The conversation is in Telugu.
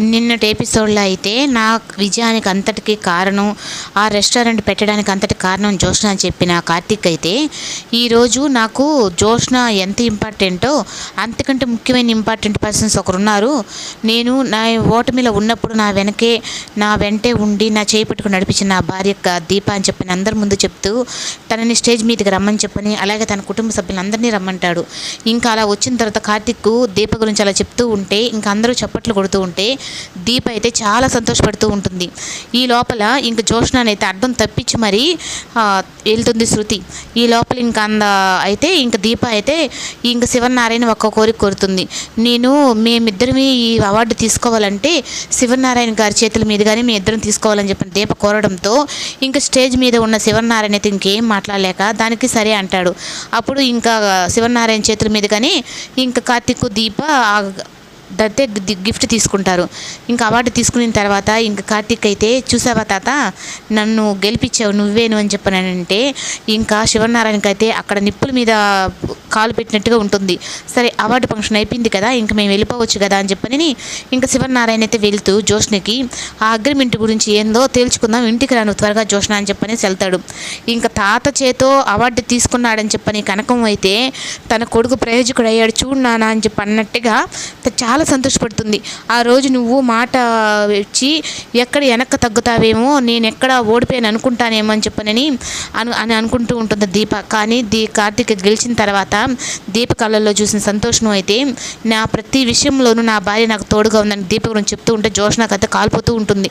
నిన్నటి ఎపిసోడ్లో అయితే నా విజయానికి అంతటికి కారణం ఆ రెస్టారెంట్ పెట్టడానికి అంతటి కారణం జోష్న అని చెప్పిన కార్తీక్ అయితే ఈరోజు నాకు జోష్న ఎంత ఇంపార్టెంటో అంతకంటే ముఖ్యమైన ఇంపార్టెంట్ పర్సన్స్ ఒకరున్నారు. నేను నా ఓటమిలో ఉన్నప్పుడు నా వెనకే నా వెంటే ఉండి నా చేయి పట్టుకుని నడిపించిన నా భార్య దీప అని చెప్పిన అందరి ముందు చెప్తూ తనని స్టేజ్ మీదకి రమ్మని చెప్పని అలాగే తన కుటుంబ సభ్యులందరినీ రమ్మంటాడు. ఇంకా అలా వచ్చిన తర్వాత కార్తీక్ దీప గురించి అలా చెప్తూ ఉంటే ఇంకా అందరూ చప్పట్లు కొడుతూ ఉంటే దీప అయితే చాలా సంతోషపడుతూ ఉంటుంది. ఈ లోపల ఇంక జోష్నాని అయితే అర్థం తప్పించి మరీ వెళ్తుంది శృతి. ఈ లోపల ఇంకా అంద అయితే ఇంక దీప అయితే ఇంక శివనారాయణ ఒక్క కోరిక కోరుతుంది. నేను మేమిద్దరమే ఈ అవార్డు తీసుకోవాలంటే శివనారాయణ గారి చేతుల మీదుగానే మీ ఇద్దరం తీసుకోవాలని చెప్పిన దీప కోరడంతో ఇంకా స్టేజ్ మీద ఉన్న శివనారాయణ అయితే ఇంకేం మాట్లాడలేక దానికి సరే అంటాడు. అప్పుడు ఇంకా శివనారాయణ చేతుల మీదుగానే ఇంకా కార్తీక్ దీప దత్తే గిఫ్ట్ తీసుకుంటారు. ఇంకా అవార్డు తీసుకున్న తర్వాత ఇంకా కార్తీక్ అయితే చూసావా తాత నన్ను గెలిపించావు నువ్వేను అని చెప్పానంటే ఇంకా శివనారాయణకి అయితే అక్కడ నిప్పుల మీద కాలు పెట్టినట్టుగా ఉంటుంది. సరే అవార్డు ఫంక్షన్ అయిపోయింది కదా ఇంక మేము వెళ్ళిపోవచ్చు కదా అని చెప్పని ఇంకా శివనారాయణ అయితే వెళ్తూ జోష్నికి ఆ అగ్రిమెంట్ గురించి ఏందో తేల్చుకుందాం ఇంటికి రాను త్వరగా జోష్న అని చెప్పని వెళ్తాడు. ఇంకా తాత చేతో అవార్డు తీసుకున్నాడని చెప్పని కనకం అయితే తన కొడుకు ప్రయోజకుడు అయ్యాడు చూడు నాన్న అని చెప్పి అన్నట్టుగా చాలా సంతోషపడుతుంది. ఆ రోజు నువ్వు మాట ఇచ్చి ఎక్కడ వెనక్కి తగ్గుతావేమో నేను ఎక్కడ ఓడిపోయాను అనుకుంటానేమో అని చెప్పనని అను అని అనుకుంటూ ఉంటుంది దీప. కానీ దీ కార్తీక్ గెలిచిన తర్వాత దీప చూసిన సంతోషం అయితే నా ప్రతి విషయంలోనూ నా భార్య నాకు తోడుగా ఉందని దీప గురించి చెప్తూ ఉంటే జోష్ నాకు అయితే కాలిపోతూ ఉంటుంది.